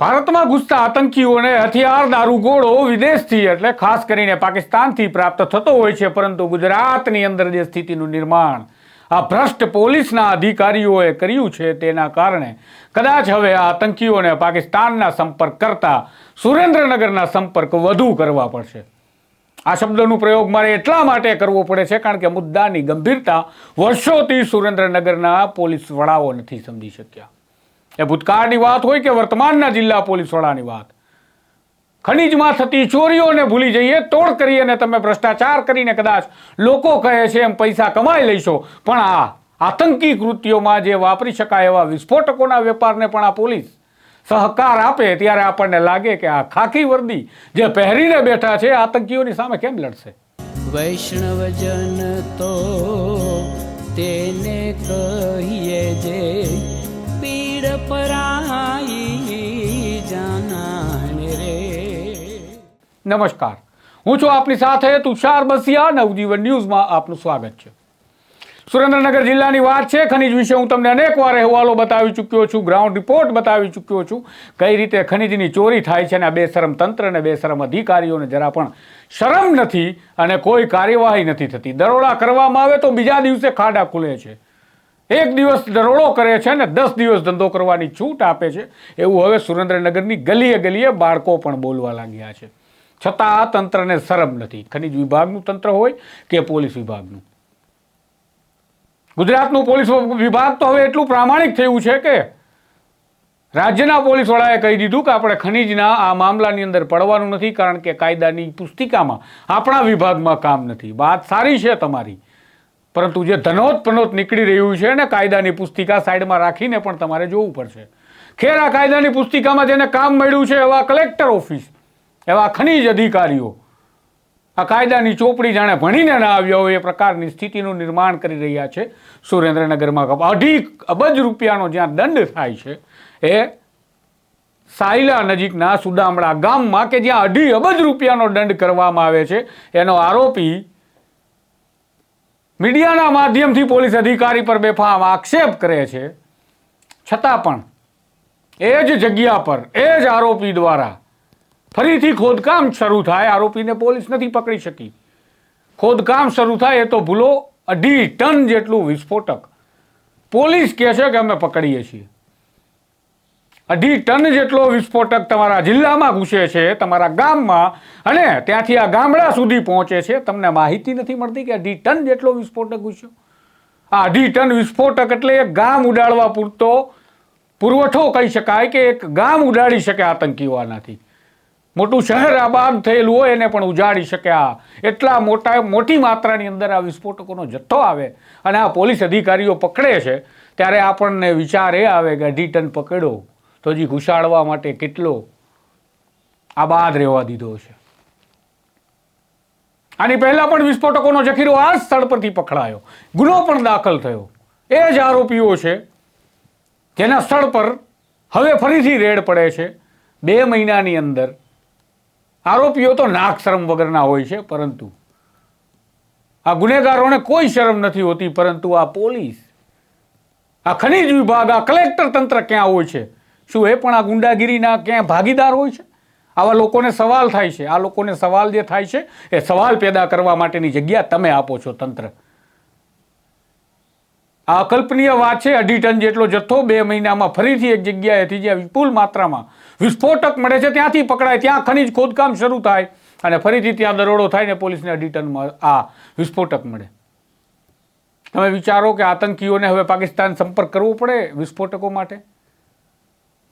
ભારતમાં ઘૂસતા આતંકીઓને હથિયાર દારૂગોળો વિદેશથી, એટલે ખાસ કરીને પાકિસ્તાનથી પ્રાપ્ત થતો હોય છે, પરંતુ ગુજરાતની અંદર જે સ્થિતિનું નિર્માણ આ ભ્રષ્ટ પોલીસના અધિકારીઓએ કર્યું છે, તેના કારણે કદાચ હવે આ આતંકીઓને પાકિસ્તાનના સંપર્ક કરતા સુરેન્દ્રનગરના સંપર્ક વધુ કરવા પડશે. આ શબ્દનો પ્રયોગ મારે એટલા માટે કરવો પડે છે, કારણ કે મુદ્દાની ગંભીરતા વર્ષોથી સુરેન્દ્રનગરના પોલીસ વડાઓ નથી સમજી શક્યા. એ ભૂતકાળની વાત હોય કે વર્તમાનના જિલ્લા પોલીસ વડાની વાત? ખનીજમાં થતી ચોરીઓને ભૂલી જઈએ, તોડ કરી અને તમે ભ્રષ્ટાચાર કરીને કદાચ લોકો કહે છે એમ પૈસા કમાઈ લઈશો. પણ આ આતંકી કૃત્યોમાં જે વાપરી શકાય એવા વિસ્ફોટકોના વેપારને પણ આ પોલીસ સહકાર આપે, ત્યારે આપણને લાગે કે આ ખાખી વર્દી જે પહેરીને બેઠા છે આતંકીઓની સામે કેમ લડશે? વૈષ્ણવજન તો તેને કહીએ નમસ્કાર. હું છું આપની સાથે તુષાર બસિયા, નવજીવન ન્યૂઝમાં આપનું સ્વાગત છે. સુરેન્દ્રનગર જિલ્લાની વાત છે, ખનીજ વિશે હું તમને અનેક વાર અહેવાલો બતાવી ચૂક્યો છું ગ્રાઉન્ડ રિપોર્ટ બતાવી ચૂક્યો છું, કઈ રીતે ખનીજની ચોરી થાય છે અને આ બેશરમ તંત્ર અને બેશરમ અધિકારીઓને જરા પણ શરમ નથી અને કોઈ કાર્યવાહી નથી થતી. દરોડા કરવામાં આવે તો બીજા દિવસે ખાડા ખુલે છે. એક દિવસ દરોડો કરે છે અને દસ દિવસ ધંધો કરવાની છૂટ આપે છે. એવું હવે સુરેન્દ્રનગરની ગલીએ ગલીએ બાળકો પણ બોલવા લાગ્યા છે. છતાં આ તંત્રને શરમ નથી. ખનીજ વિભાગનું તંત્ર હોય કે પોલીસ વિભાગનું? ગુજરાતનું પોલીસ વિભાગ તો હવે એટલું પ્રામાણિક થયું છે કે રાજ્યના પોલીસ વડાએ કહી દીધું કે આપણે ખનીજના આ મામલાની અંદર પડવાનું નથી કારણ કે કાયદાની પુસ્તિકામાં આપણા વિભાગમાં કામ નથી. વાત સારી છે તમારી. પરંતુ જે ધનોત પનોત નીકળી રહ્યું છે ને કાયદાની પુસ્તિકા સાઈડમાં રાખીને પણ તમારે જોવું પડશે. ખેર, આ કાયદાની પુસ્તિકામાં જેને કામ મળ્યું છે એવા કલેક્ટર ઓફિસ એવા ખનીજ અધિકારીઓ. આ કાયદાની ચોપડી જાણે ભણીને ના આવ્યા હોય એ પ્રકારની સ્થિતિનું નિર્માણ કરી રહ્યા છે સુરેન્દ્રનગરમાં. અઢી અબજ રૂપિયાનો જ્યાં દંડ થાય છે, એ સાયલા નજીકના સુદામડા ગામમાં કે જ્યાં અઢી અબજ રૂપિયાનો દંડ કરવામાં આવે છે, એનો આરોપી મીડિયાના માધ્યમથી પોલીસ અધિકારી પર બેફામ આક્ષેપ કરે છે. છતાં પણ એ જ જગ્યા પર, એ જ આરોપી દ્વારા ફરીથી ખોદકામ શરૂ થાય. આરોપીને પોલીસ નથી પકડી શકી. ખોદકામ શરૂ થાય એ તો ભૂલો અઢી ટન જેટલું વિસ્ફોટક. પોલીસ કહે છે કે અમે પકડીએ છીએ. અઢી ટન જેટલો વિસ્ફોટક તમારા જિલ્લામાં ઘૂસે છે, તમારા ગામમાં, અને ત્યાંથી આ ગામડા સુધી પહોંચે છે. તમને માહિતી નથી મળતી કે અઢી ટન જેટલો વિસ્ફોટક ઘૂસ્યો. આ અઢી ટન વિસ્ફોટક એટલે એક ગામ ઉડાડવા પૂરતો પુરવઠો કહી શકાય કે એક ગામ ઉડાડી શકે આતંકીઓ આનાથી. મોટું શહેર આબાદ થયેલું હોય એને પણ ઉજાડી શકે આ. એટલા મોટા, મોટી માત્રાની અંદર આ વિસ્ફોટકોનો જથ્થો આવે અને આ પોલીસ અધિકારીઓ પકડે છે, ત્યારે આપણને વિચાર એ આવે કે અઢી ટન પકડ્યો તો હજી ઘુસાડવા માટે કેટલો આબાદ રહેવા દીધો છે. આની પહેલાં પણ વિસ્ફોટકોનો જખીરો આ સ્થળ પરથી પકડાયો. ગુનો પણ દાખલ થયો. એ જ આરોપીઓ છે, જેના સ્થળ પર હવે ફરીથી રેડ પડે છે. બે મહિનાની અંદર આરોપીઓ તો નાક શરમ વગરના હોય છે, પરંતુ આ ગુનેગારોને કોઈ શરમ નથી હોતી, પરંતુ આ પોલીસ, આ ખનિજ વિભાગ, આ કલેક્ટર તંત્ર ક્યાં હોય છે? શું એ પણ આ ગુંડાગીરીના ક્યાં ભાગીદાર હોય છે? આવા લોકોને સવાલ થાય છે. આ લોકોને સવાલ જે થાય છે, એ સવાલ પેદા કરવા માટેની જગ્યા તમે આપો છો તંત્ર. આ અકલ્પનીય વાત છે, અઢી ટન જેટલો જથ્થો બે મહિનામાં ફરીથી એક જગ્યાએથી જ્યાં, વિપુલ માત્રામાં. વિસ્ફોટક મળે છે, ત્યાંથી પકડાય, ત્યાં ખનીજ ખોદકામ શરૂ થાય અને ફરીથી ત્યાં દરોડો થાય ને પોલીસને અઢી ટનમાં આ વિસ્ફોટક મળે. તમે વિચારો કે આતંકીઓને હવે પાકિસ્તાન સંપર્ક કરવો પડે વિસ્ફોટકો માટે?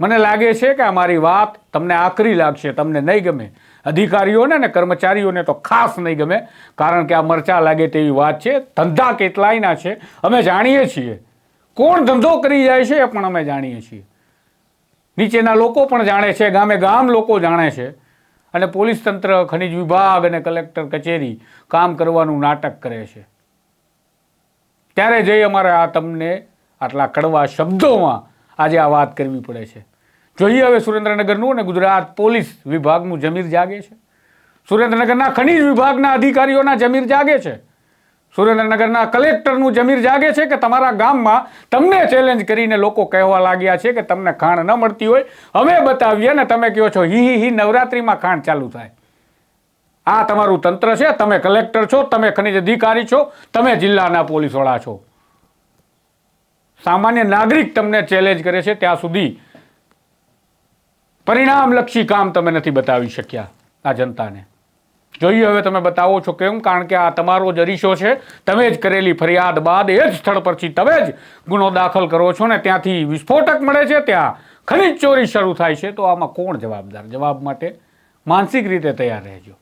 મને લાગે છે કે આ મારી વાત તમને આકરી લાગશે, તમને નહીં ગમે. અધિકારીઓને ને કર્મચારીઓને તો ખાસ નહીં ગમે, કારણ કે આ મરચા લાગે તેવી વાત છે. ધંધા કેટલાયના છે. અમે જાણીએ છીએ. કોણ ધંધો કરી જાય છે એ પણ અમે જાણીએ છીએ. નીચેના લોકો પણ જાણે છે ગામે ગામ લોકો જાણે છે. અને પોલીસ તંત્ર, ખનિજ વિભાગ અને કલેક્ટર કચેરી કામ કરવાનું નાટક કરે છે. ત્યારે જઈ અમારે આ તમને આટલા કડવા શબ્દોમાં આજે આ વાત કરવી પડે છે. જોઈએ હવે સુરેન્દ્રનગરનું અને ગુજરાત પોલીસ વિભાગનું જમીર જાગે છે. સુરેન્દ્રનગરના ખનીજ વિભાગના અધિકારીઓના જમીર જાગે છે. સુરેન્દ્રનગરના કલેક્ટરનું જમીર જાગે છે કે તમારા ગામમાં તમને ચેલેન્જ કરીને લોકો કહેવા લાગ્યા છે કે તમને ખાણ ન મળતી હોય. અમે બતાવીએ ને તમે કહો છો, હી હી હી, નવરાત્રિમાં ખાણ ચાલુ થાય. આ તમારું તંત્ર છે, તમે કલેક્ટર છો, તમે ખનિજ અધિકારી છો, તમે જિલ્લાના પોલીસવાળા છો. સામાન્ય નાગરિક તમને ચેલેન્જ કરે છે ત્યાં સુધી પરિણામલક્ષી કામ તમે નથી બતાવી શક્યા આ જનતાને. જોઈએ હવે તમે બતાવો છો કેમ? કારણ કે આ તમારો જ અરીસો છે. તમે જ કરેલી ફરિયાદ બાદ એ જ સ્થળ પરથી તમે જ ગુનો દાખલ કરો છો ને ત્યાંથી વિસ્ફોટક મળે છે, ત્યાં ખનીજ ચોરી શરૂ થાય છે. તો આમાં કોણ જવાબદાર? જવાબ માટે માનસિક રીતે તૈયાર રહેજો.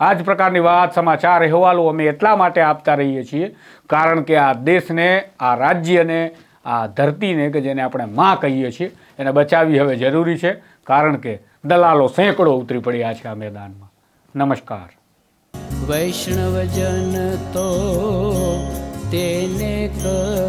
આ જ પ્રકારની વાત, સમાચાર, અહેવાલો અમે એટલા માટે આપતા રહીએ છીએ. કારણ કે આ દેશને, આ રાજ્યને આ ધરતીને કે જેને આપણે માં કહીએ છીએ, એને બચાવવી હવે જરૂરી છે, કારણ કે દલાલો સેંકડો ઉતરી પડ્યા છે આ મેદાનમાં. નમસ્કાર. વૈષ્ણવજન તો તેને કહીએ